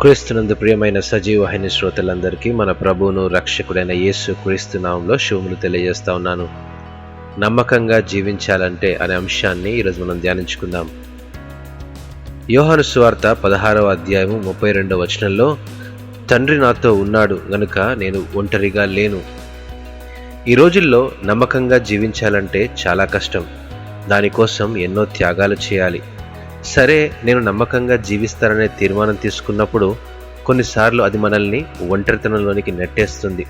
క్రీస్తునందు ప్రియమైన సజీవహిని శ్రోతలందరికీ మన ప్రభువును రక్షకుడైన యేసు క్రీస్తు నామంలో శుభములు తెలియజేస్తా ఉన్నాను. నమ్మకంగా జీవించాలంటే అనే అంశాన్ని ఈరోజు మనం ధ్యానించుకుందాం. యోహాను సువార్త పదహారవ అధ్యాయము ముప్పై రెండవ వచనంలో తండ్రి నాతో ఉన్నాడు గనుక నేను ఒంటరిగా లేను. ఈ రోజుల్లో నమ్మకంగా జీవించాలంటే చాలా కష్టం. దానికోసం ఎన్నో త్యాగాలు చేయాలి. సరే నేను నమ్మకంగా జీవిస్తాననే తీర్మానం తీసుకున్నప్పుడు కొన్నిసార్లు అది మనల్ని ఒంటరితనంలోనికి నెట్టేస్తుంది.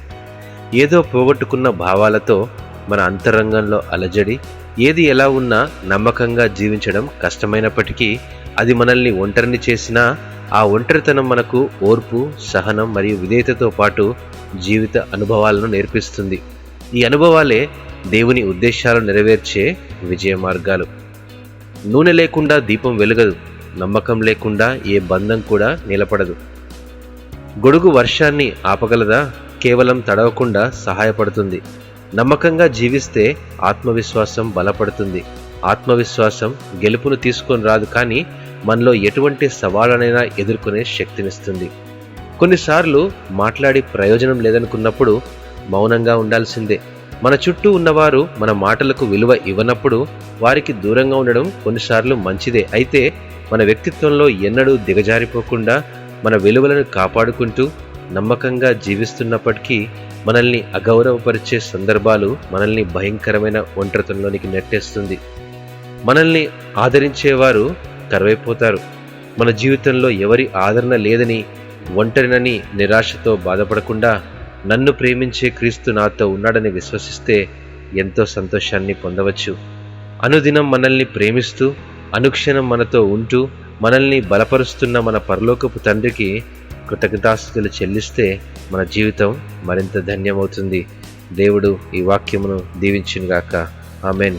ఏదో పోగొట్టుకున్న భావాలతో మన అంతరంగంలో అలజడి ఏది ఎలా ఉన్నా నమ్మకంగా జీవించడం కష్టమైనప్పటికీ అది మనల్ని ఒంటరిని చేసినా ఆ ఒంటరితనం మనకు ఓర్పు సహనం మరియు విధేయతతో పాటు జీవిత అనుభవాలను నేర్పిస్తుంది. ఈ అనుభవాలే దేవుని ఉద్దేశాలు నెరవేర్చే విజయ మార్గాలు. నూనె లేకుండా దీపం వెలగదు నమ్మకం లేకుండా ఏ బంధం కూడా నిలబడదు. గొడుగు వర్షాన్ని ఆపగలదా? కేవలం తడవకుండా సహాయపడుతుంది. నమ్మకంగా జీవిస్తే ఆత్మవిశ్వాసం బలపడుతుంది. ఆత్మవిశ్వాసం గెలుపును తీసుకొని రాదు కానీ మనలో ఎటువంటి సవాళ్ళనైనా ఎదుర్కొనే శక్తినిస్తుంది. కొన్నిసార్లు మాట్లాడి ప్రయోజనం లేదనుకున్నప్పుడు మౌనంగా ఉండాల్సిందే. మన చుట్టూ ఉన్నవారు మన మాటలకు విలువ ఇవ్వనప్పుడు వారికి దూరంగా ఉండడం కొన్నిసార్లు మంచిదే. అయితే మన వ్యక్తిత్వంలో ఎన్నడూ దిగజారిపోకుండా మన విలువలను కాపాడుకుంటూ నమ్మకంగా జీవిస్తున్నప్పటికీ మనల్ని అగౌరవపరిచే సందర్భాలు మనల్ని భయంకరమైన ఒంటరితనంలోనికి నెట్టేస్తుంది. మనల్ని ఆదరించేవారు కరువైపోతారు. మన జీవితంలో ఎవరి ఆదరణ లేదని ఒంటరినని నిరాశతో బాధపడకుండా నన్ను ప్రేమించే క్రీస్తు నాతో ఉన్నాడని విశ్వసిస్తే ఎంతో సంతోషాన్ని పొందవచ్చు. అనుదినం మనల్ని ప్రేమిస్తూ అనుక్షణం మనతో ఉంటూ మనల్ని బలపరుస్తున్న మన పరలోకపు తండ్రికి కృతజ్ఞతాస్థుతులు చెల్లిస్తే మన జీవితం మరింత ధన్యమవుతుంది. దేవుడు ఈ వాక్యమును దీవించునుగాక. ఆమెన్.